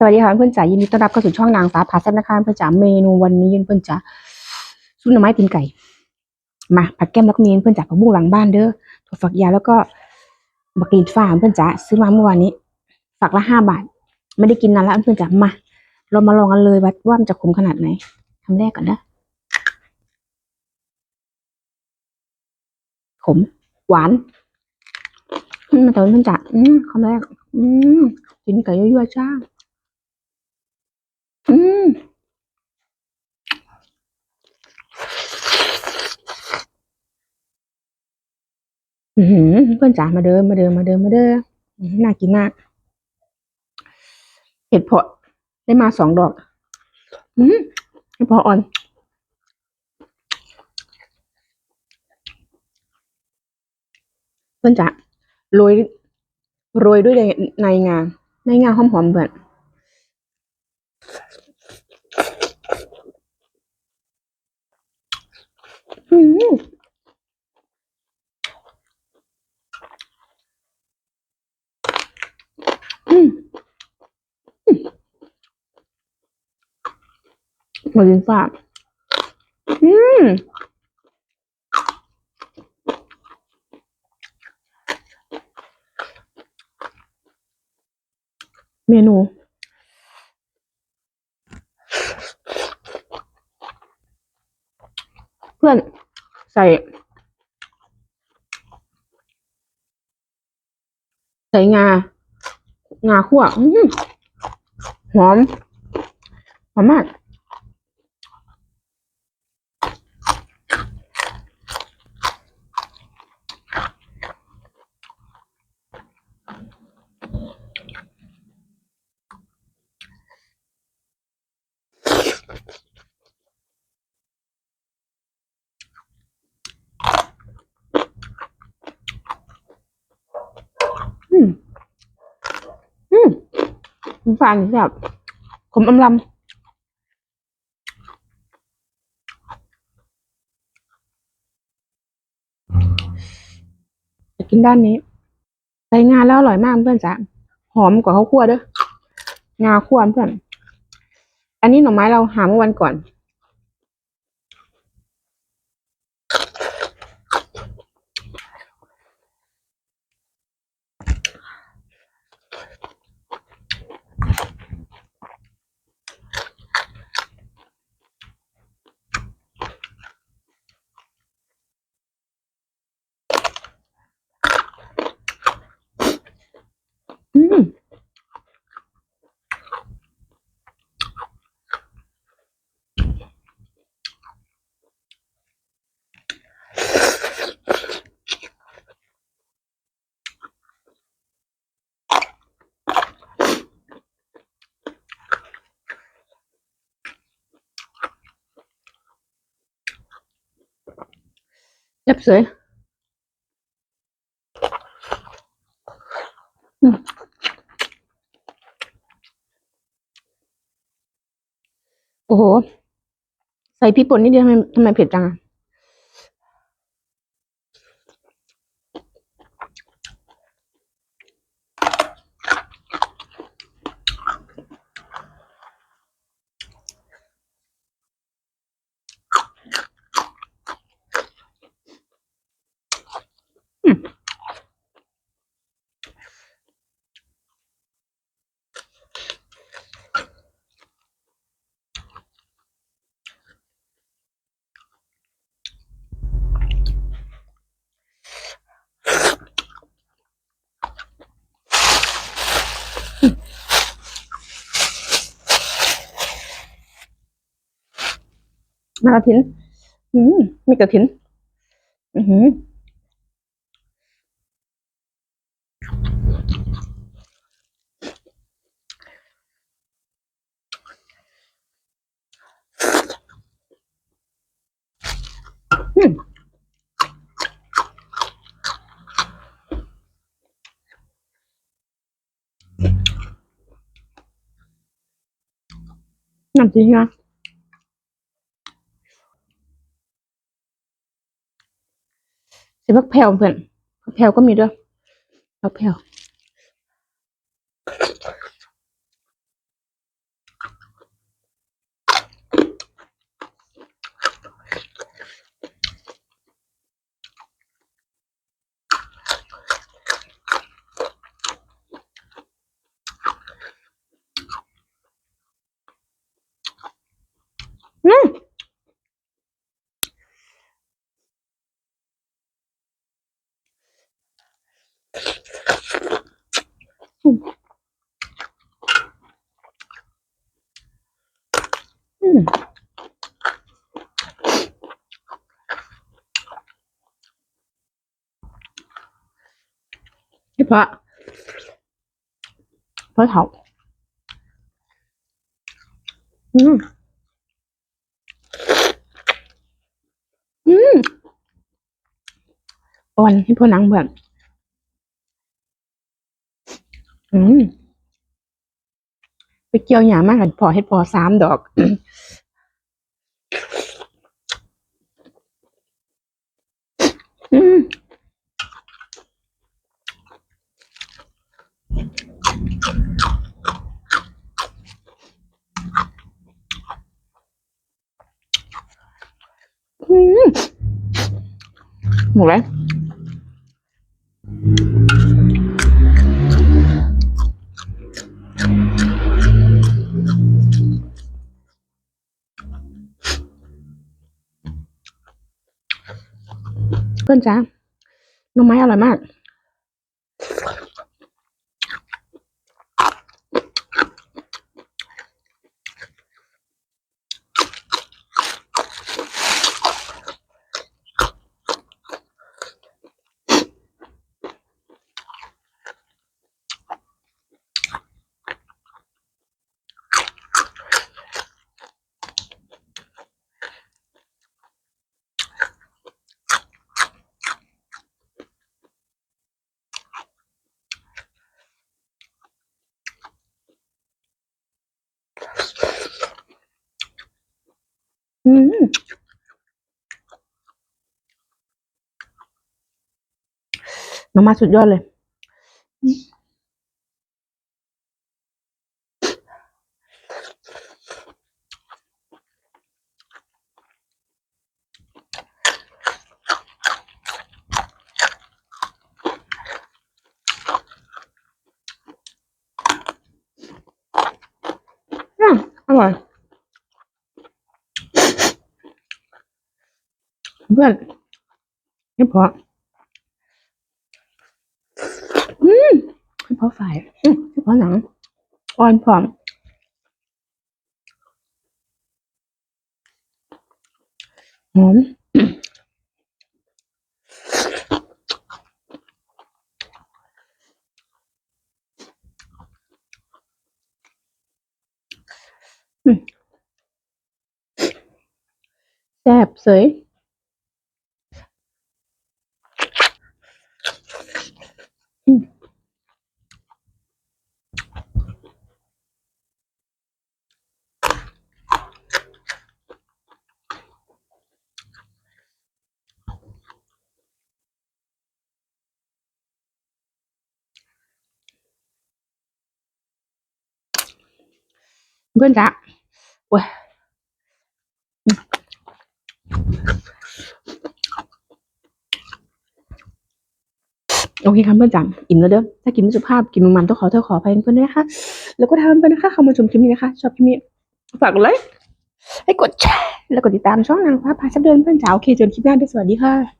สวัสดีค่ะเพื่อนจ๋ายินดีต้อนรับเข้าสู่ช่องนางฟ้าพาแซ่บนะคะเพื่อนจ๋าเมนูวันนี้เพื่อนจ๋าซุปหน่อไม้ตีนไก่ มาผัดแก้มแล้วก็มีเพื่อนจ๋าผักบุ้งหลังบ้านเด้อถั่วฝักยาวแล้วก็บักกีดฟ้าเพื่อนจ๋าซื้อมาเมื่อวานนี้ ฝักละห้าบาท ไม่ได้กินนานแล้วเพื่อนจ๋ามา เรามาลองกันเลยว่าว่ามันจะขมขนาดไหนคำแรกก่อนนะขม หวานอืมาต่อเพื่อนจ๋าอืมคำแรก อืมตีนไก่ยั่วๆจ้า อืมอือหือเพื่อนจ๋ามาเดินมาเดินมาเดินมาเดินน่ากินมากเห็ดเพาะได้มาสองดอก อืมเห็ดเพาะอ่อน เพื่อนจ๋าโรยโรยด้วยในในงานในงานหอมๆเพื่อน อืมอืมอืมมาลินฟ้าอืมเมนู เพื่อนใส่ใส่งา งาคั่วอื้อหือหอม หอมมาก อืม อืม มันฝานแบบขมอำลำจะกินด้านนี้ใส่งาแล้วอร่อยมากเพื่อนจ้ะหอมกว่าข้าวคั่วเด้องาคั่วเพื่อน อันนี้หน่อไม้เราหาเมื่อวันก่อน อืม เรี ยบสวยโอ้โห ใส่พริกป่นนิดเดียวทำไมทำไมเผ็ดจังอะอืม มากระถิน อืมมีกระถิน อือหืออืมน้ำจริงนะ สิพักแผ่วเพื่อนพักแผ่วก็มีด้วยพักแผ่ว อืม พี่พระพราะเถาอืมอืมอ่อนให้พวกนังเบื่อนอืมไปเกี่ยวหยามากกันพอให้พอสามดอก อืม อืม หมดแล้วเพื่อนจ้าหน้ำไม้อร่อยมาก อืมน้ำมาสุดยอดเลย อืมอร่อย เพื่อนไม่พออืมไม่พอฝ่ายอืมไม่พอหนังอ่อนพร้อมหอมอืมแซ่บเสย เพื่อนจ๊ะโอ้ยอืม โอเคครับเพื่อนจ๋าอิ่มแล้วเด้อถ้ากินไม่สุภาพกินมันๆต้องขอเธอขอไปเพื่อนด้วยนะคะ แล้วก็ทำไปนะคะเข้ามาชมคลิปนี้นะคะ ชอบคลิปนี้ฝากกดไลค์ให้กดแชร์แล้วกดติดตามช่องนางฟ้าพาชับเดินเพื่อนจ๋าโอเคจนคลิปหน้าด้วยสวัสดีค่ะ